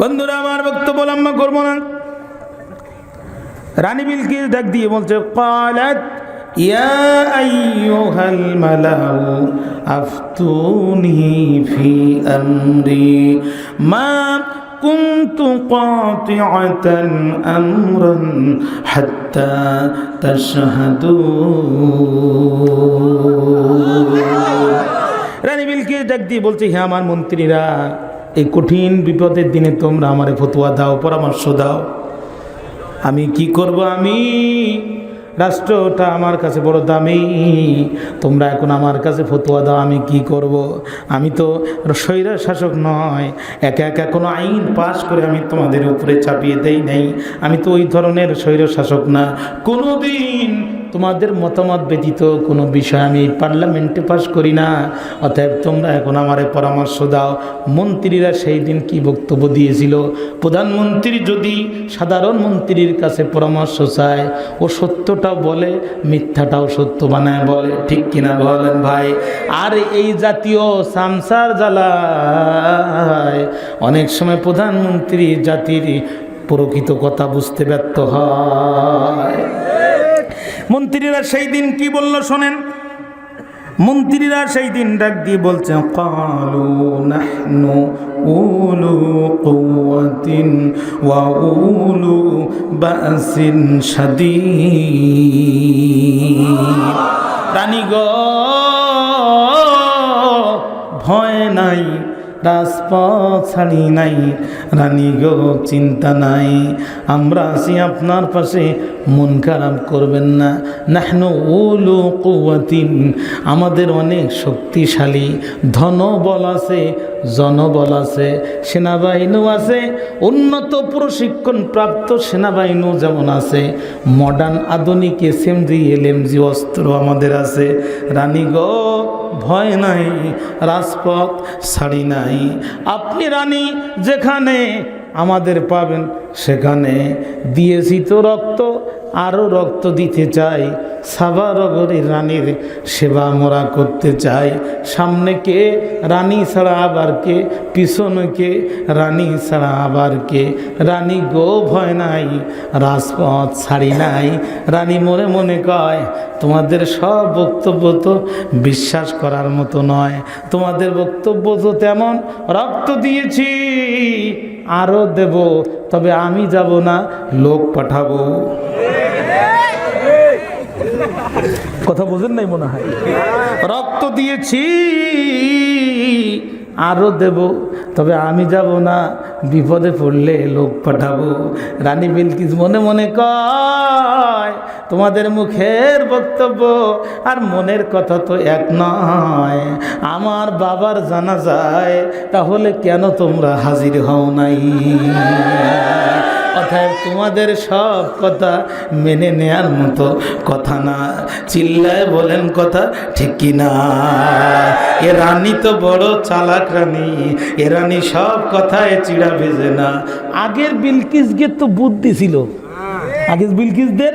বন্ধুরা আমার বক্তব্য লম্বা করবো না রানী বিলকিস ডাক দিয়ে বলছে قالت يا أيها الملأ أفتوني في أمري ما كنت قاطعة أمرا حتى تشهدون রানী বিলকিস ডাক দিয়ে বলছে হে আমার মন্ত্রীরা, এই কঠিন বিপদের দিনে তোমরা আমারে ফতুয়া দাও, পরামর্শ দাও। আমি কি করব আমি? রাষ্ট্রটা আমার কাছে বড় দামি। তোমরা এখন আমার কাছে ফতুয়া দাও, আমি কি করব। আমি তো স্বৈর শাসক নয়। একা একা কোনো আইন পাশ করে আমি তোমাদের উপরে চাপিয়ে দেই নাই। আমি তো ওই ধরনের স্বৈর শাসক না। কোনো দিন তোমাদের মতামত ব্যতীত কোনো বিষয় আমি পার্লামেন্টে পাশ করি না। অতএব তোমরা এখন আমারে পরামর্শ দাও। মন্ত্রীরা সেই দিন কি বক্তব্য দিয়েছিল? প্রধানমন্ত্রী যদি সাধারণ মন্ত্রীর কাছে পরামর্শ চায়, ও সত্যটাও বলে, মিথ্যাটাও সত্য বানায় বলে। ঠিক কিনা বলেন ভাই? আর এই জাতীয় সামসার জ্বালায় অনেক সময় প্রধানমন্ত্রী জাতির প্রকৃত কথা বুঝতে ব্যর্থ হয়। মন্ত্রীরা সেই দিন কি বলল শোনেন? মন্ত্রীরা সেই দিন ডাক দিয়ে বলছে কালু নাহনু উলু কুওয়াতিন ওয়া উলু বাসিন রানী গো, ভয় নাই রাজপথ ছাড়ি নাই। রানী গো, চিন্তা নাই। আমরা আছি আপনার পাশে। মন খারাপ করবেন না। নাহনু উলু কুয়াতিন আমাদের অনেক শক্তিশালী। ধন বল আছে। জনবল আছে, সেনাবাহিনীও আছে, উন্নত প্রশিক্ষণ প্রাপ্ত সেনাবাহিনীও যেমন আছে মডার্ন আধুনিক S M G L M G অস্ত্র আমাদের আছে। রানীগ ভয় নাই, রাজপথ ছাড়ি নাই। আপনি রানী, যেখানে আমাদের পাবেন। সেখানে দিয়েছি তো রক্ত, আরও রক্ত দিতে চাই। সাবারগরের রানীর সেবা মোরা করতে চাই। সামনে কে? রানী ছাড়া আবার কে? পিছনে কে? রানী ছাড়া আবার কে? রানী গো, ভয় নাই, রাজপথ ছাড়ি নাই। রানী মনে মনে কয়, তোমাদের সব বক্তব্য তো বিশ্বাস করার মতো নয়। তোমাদের বক্তব্য তো তেমন, রক্ত দিয়েছি। আরও দেব, তবে আমি যাব না, লোক পাঠাবো। কথা বোঝেন নাই মনে হয়? রক্ত দিয়েছি আরও দেব, তবে আমি যাব না বিপদে পড়লে লোক পাঠাবো। রানী বিলকিস মনে মনে কয়, তোমাদের মুখের বক্তব্য আর মনের কথা তো এক নয়। আমার বাবার জানা যায়, তাহলে কেন তোমরা হাজির হও নাই? অর্থাৎ তোমাদের সব কথা মেনে নেয়ার মতো কথা না। চিল্লায় বলেন কথা ঠিক কি না এ রানী তো বড় চালাক রানী এ রানী সব কথায় চিড়া ভেজে না। আগের বিলকিসকে তো বুদ্ধি ছিল। আগের বিলকিসদের?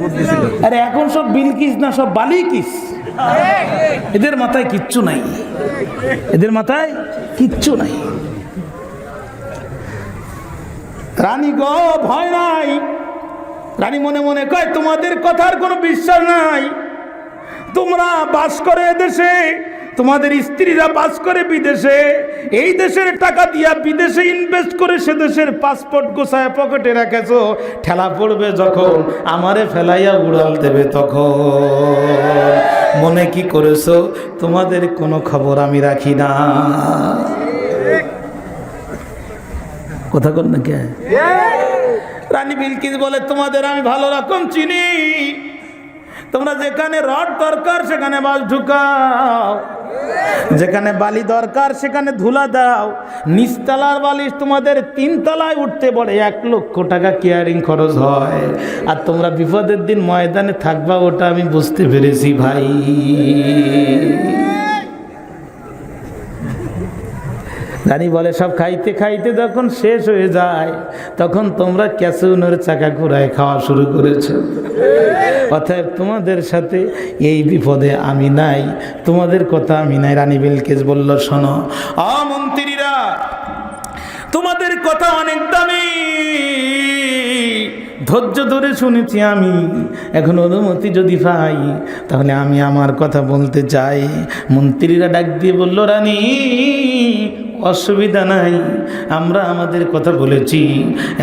বুদ্ধি ছিল। আরে এখন সব বিলকিস না সব বালিকিস। এদের মাথায় কিচ্ছু নাই। এদের মাথায় কিচ্ছু নাই। রানী গো, ভয় নাই। রানী মনে মনে কয়, তোমাদের কথার কোনো বিশ্বাস নাই। তোমরা বাস করে দেশে তোমাদের স্ত্রীরা বাস করে বিদেশে। এই দেশের টাকা দিয়া বিদেশে ইনভেস্ট করে সে দেশের পাসপোর্ট গোছায় পকেটে রাখেছো। ঠেলা পড়বে যখন, আমারে ফেলাইয়া উড়াল দেবে তখন। মনে কি করেছ? তোমাদের কোনো খবর আমি রাখি না। কথা কর না কে? রানী বিলকিস বলে, তোমাদের আমি ভালো রকম চিনি। তোমরা যেখানে রড দরকার, সেখানে বাস ঢুকাও। যেখানে বালি দরকার, সেখানে ধুলা দাও। নিচতলার বালিশ তোমাদের তিনতলায় উঠতে বলে, এক লক্ষ টাকা কেয়ারিং খরচ হয়। আর তোমরা বিপদের দিন ময়দানে থাকবা, ওটা আমি বুঝতে পেরেছি ভাই। রানী বলে, সব খাইতে খাইতে যখন শেষ হয়ে যায়, তখন তোমরা ক্যাসুনের চাকা ঘুরায় খাওয়া শুরু করেছ। অতএব তোমাদের সাথে এই বিপদে আমি নাই, তোমাদের কথা আমি নাই। রানী বিলকেস বলল, শোনো অমন্ত্রীরা তোমাদের কথা অনেক দামি। ধৈর্য ধরে শুনেছি আমি, এখন অনুমতি যদি পাই, তাহলে আমি আমার কথা বলতে চাই। মন্ত্রীরা ডাক দিয়ে বলল, রানী অসুবিধা নাই। আমরা আমাদের কথা বলেছি।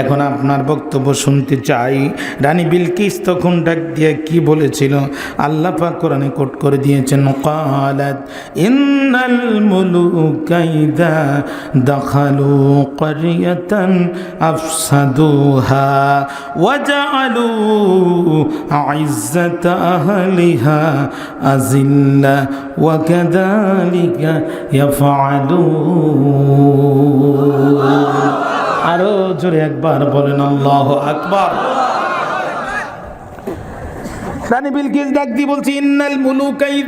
এখন আপনার বক্তব্য শুনতে চাই। রানী বিলকিস তখন ডাক দিয়ে কি বলেছিল? আল্লাহ পাক কোরআনে কোট করে দিয়েছেন, কালাত ইন্নাল মুলুকা ইদা দাখালু ক্বরিয়াতান আফসাদুহা ওয়াজআলু আইজ্জাতা আহলিহা আযিল্লা ওয়া কাযালিকা ইয়াফআলুন আরও জোরে একবার বলেন আল্লাহ আকবার। রানী বিলকিস ডাক দিয়ে বলছি ইন্নাল মুলুকা ইদা